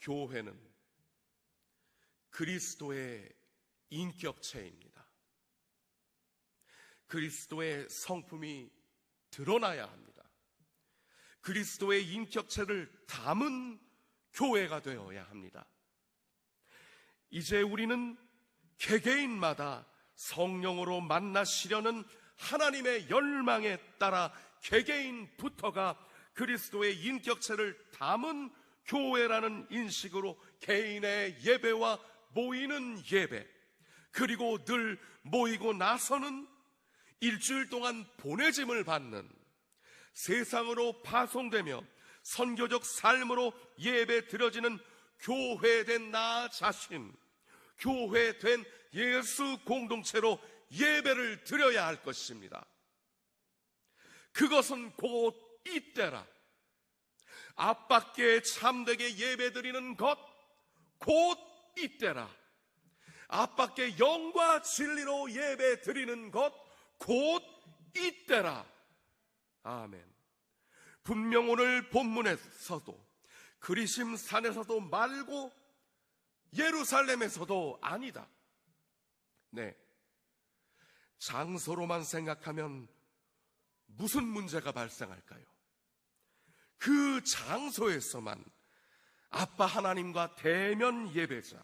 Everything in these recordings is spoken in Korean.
교회는 그리스도의 인격체입니다. 그리스도의 성품이 드러나야 합니다. 그리스도의 인격체를 담은 교회가 되어야 합니다. 이제 우리는 개개인마다 성령으로 만나시려는 하나님의 열망에 따라 개개인부터가 그리스도의 인격체를 담은 교회라는 인식으로 개인의 예배와 모이는 예배, 그리고 늘 모이고 나서는 일주일 동안 보내짐을 받는 세상으로 파송되며 선교적 삶으로 예배 드려지는 교회된 나 자신, 교회된 예수 공동체로 예배를 드려야 할 것입니다. 그것은 곧 이때라. 앞밖에 참되게 예배 드리는 것, 곧 이때라. 앞밖에 영과 진리로 예배 드리는 것, 곧 이때라. 아멘. 분명 오늘 본문에서도 그리심 산에서도 말고 예루살렘에서도 아니다. 네. 장소로만 생각하면 무슨 문제가 발생할까요? 그 장소에서만 아빠 하나님과 대면 예배자,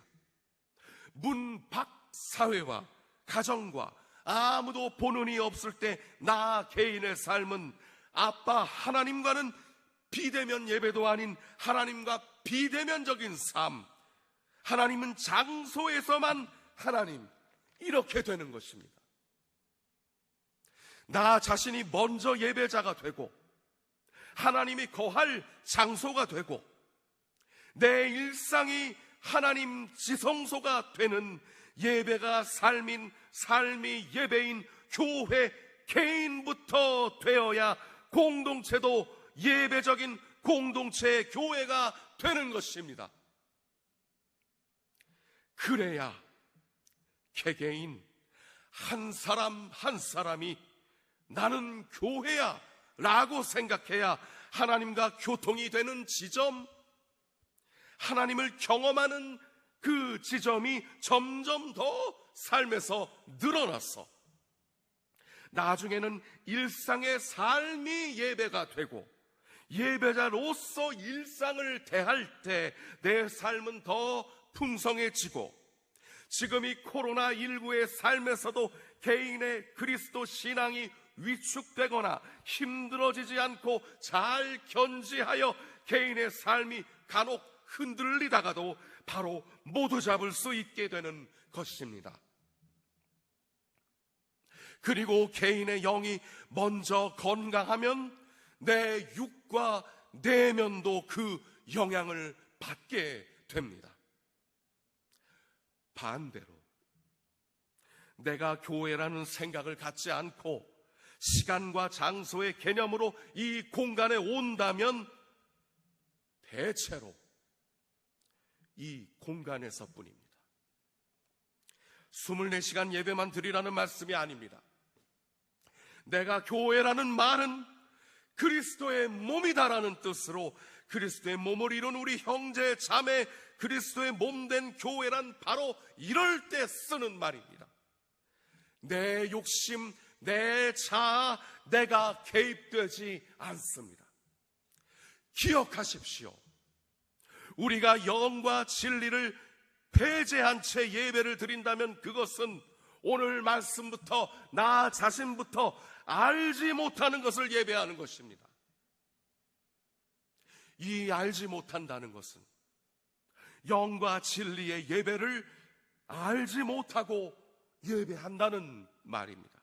문 밖 사회와 가정과 아무도 보는 이 없을 때 나 개인의 삶은 아빠 하나님과는 비대면 예배도 아닌 하나님과 비대면적인 삶. 하나님은 장소에서만 하나님. 이렇게 되는 것입니다. 나 자신이 먼저 예배자가 되고 하나님이 거할 장소가 되고 내 일상이 하나님 지성소가 되는 예배가 삶인 삶이 예배인 교회 개인부터 되어야 공동체도 예배적인 공동체 교회가 되는 것입니다. 그래야 개개인 한 사람 한 사람이 나는 교회야 라고 생각해야 하나님과 교통이 되는 지점, 하나님을 경험하는 그 지점이 점점 더 삶에서 늘어났어. 나중에는 일상의 삶이 예배가 되고 예배자로서 일상을 대할 때 내 삶은 더 풍성해지고 지금 이 코로나19의 삶에서도 개인의 그리스도 신앙이 위축되거나 힘들어지지 않고 잘 견지하여 개인의 삶이 간혹 흔들리다가도 바로 모두 잡을 수 있게 되는 것입니다. 그리고 개인의 영이 먼저 건강하면 내 육과 내면도 그 영향을 받게 됩니다. 반대로 내가 교회라는 생각을 갖지 않고 시간과 장소의 개념으로 이 공간에 온다면 대체로 이 공간에서 뿐입니다. 24시간 예배만 드리라는 말씀이 아닙니다. 내가 교회라는 말은 그리스도의 몸이다라는 뜻으로 그리스도의 몸을 이룬 우리 형제 자매 그리스도의 몸된 교회란 바로 이럴 때 쓰는 말입니다. 내 욕심, 내 자아, 내가 개입되지 않습니다. 기억하십시오. 우리가 영과 진리를 폐제한 채 예배를 드린다면 그것은 오늘 말씀부터 나 자신부터 알지 못하는 것을 예배하는 것입니다. 이 알지 못한다는 것은 영과 진리의 예배를 알지 못하고 예배한다는 말입니다.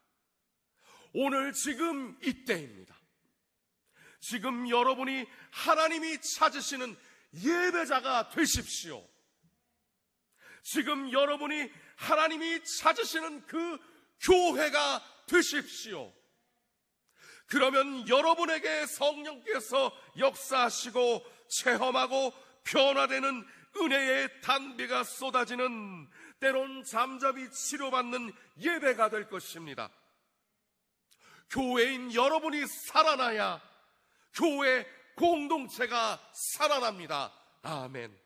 오늘 지금 이때입니다. 지금 여러분이 하나님이 찾으시는 예배자가 되십시오. 지금 여러분이 하나님이 찾으시는 그 교회가 되십시오. 그러면 여러분에게 성령께서 역사하시고 체험하고 변화되는 은혜의 단비가 쏟아지는 때론 잠잡이 치료받는 예배가 될 것입니다. 교회인 여러분이 살아나야 교회 공동체가 살아납니다. 아멘.